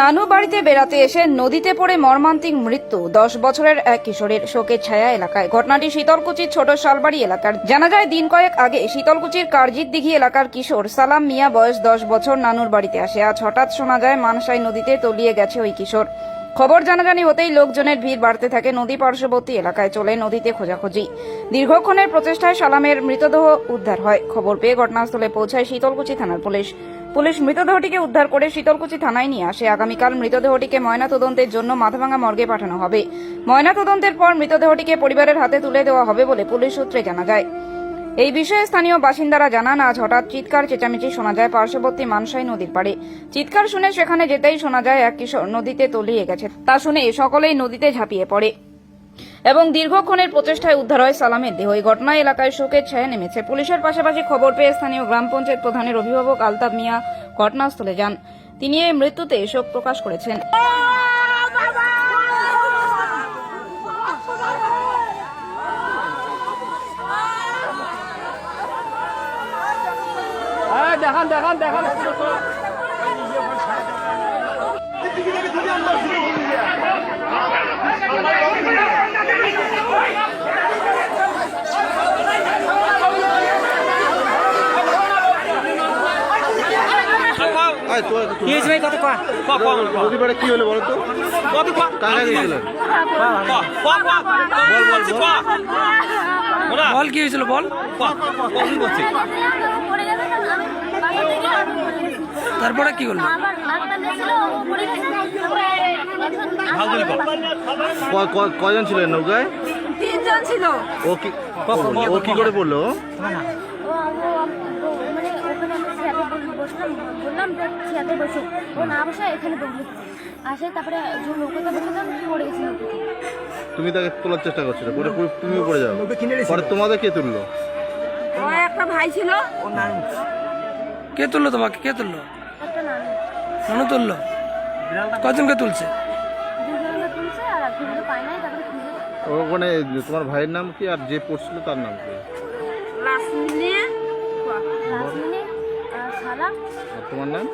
নানু বাড়িতে বেড়াতে এসে নদীতে পড়ে মর্মান্তিক মৃত্যু। দশ বছরের এক কিশোরের শোকের ছায়া এলাকায়। ঘটনাটি শীতলকুচির ছোট শালবাড়ি এলাকার। জানা যায়, দিন কয়েক আগে শীতলকুচির কারজিত দিঘি এলাকার কিশোর সালাম মিয়া বয়স দশ বছর নানুর বাড়িতে আসে। আজ হঠাৎ শোনা যায়, মানসাই নদীতে তলিয়ে গেছে ওই কিশোর। খবর জানাজানি হতেই লোকজনের ভিড় বাড়তে থাকে নদী পার্শ্ববর্তী এলাকায়। চলে নদীতে খোঁজাখুঁজি। দীর্ঘক্ষণের প্রচেষ্টায় সালামের মৃতদেহ উদ্ধার হয়। খবর পেয়ে ঘটনাস্থলে পৌঁছায় শীতলকুচি থানার পুলিশ। পুলিশ মৃতদেহটিকে উদ্ধার করে শীতলকুচি থানায় নিয়ে আসে। আগামীকাল মৃতদেহটিকে ময়নাতদন্তের জন্য মাথাভাঙা মর্গে পাঠানো হবে। ময়নাতদন্তের পর মৃতদেহটিকে পরিবারের হাতে তুলে দেওয়া হবে বলে পুলিশ সূত্রে জানা যায়। এই বিষয়ে স্থানীয় বাসিন্দারা জানান, আজ হঠাৎ চিৎকার, চেঁচামেচি শোনা যায় পার্শ্ববর্তী মানসাই নদীর পাড়ে। চিৎকার শুনে সেখানে যেতেই শোনা যায়, এক কিশোর নদীতে তলিয়ে গেছে। তা শুনে সকলেই নদীতে ঝাঁপিয়ে পড়ে। এবং দীর্ঘক্ষণের প্রচেষ্টায় উদ্ধার হয় সালামের দেহ। এই ঘটনায় এলাকায় শোকের ছায়া নেমেছে। পুলিশের পাশাপাশি খবর পেয়ে স্থানীয় গ্রাম পঞ্চায়েত প্রধানের অভিভাবক আলতাব মিয়া ঘটনাস্থলে যান। তিনি এই মৃত্যুতে শোক প্রকাশ করেছেন। দেখান দেখান দেখান। কি হয়েছে ভাই কত কয়া রবিবারে কি হলো বলো তো কত কাকা বল কি হয়েছিল বল তারপরে কি করল কজন ছিলেন নৌকায় তিনজন ছিল ও কি ও কি করে পড়ল ও আবু মানে ওখানে আমরা চেয়ারে বল- বসলাম বললাম যে চেয়ারে বসো। ও না বসে এখানে বসল। আসে তারপরে যে নৌকাতে বসলাম পড়ে গেছিল তুমি তাকে তোলার চেষ্টা করছিলে পরে তুমিও পড়ে যাও। পরে তোমাদের কে তুললো? ও একটা ভাই ছিল। কে তুললো তোমাকে? কে তুললো? একটা নানি নানু তুললো? কজনকে তুলছে? তুলছে আর একজনকে পায় নাই তারপরে খুঁজে ওখানে তোমার ভাইয়ের নাম কি আর যে পড়ছিল তার নাম কি? সালাম আর তোমার নাম?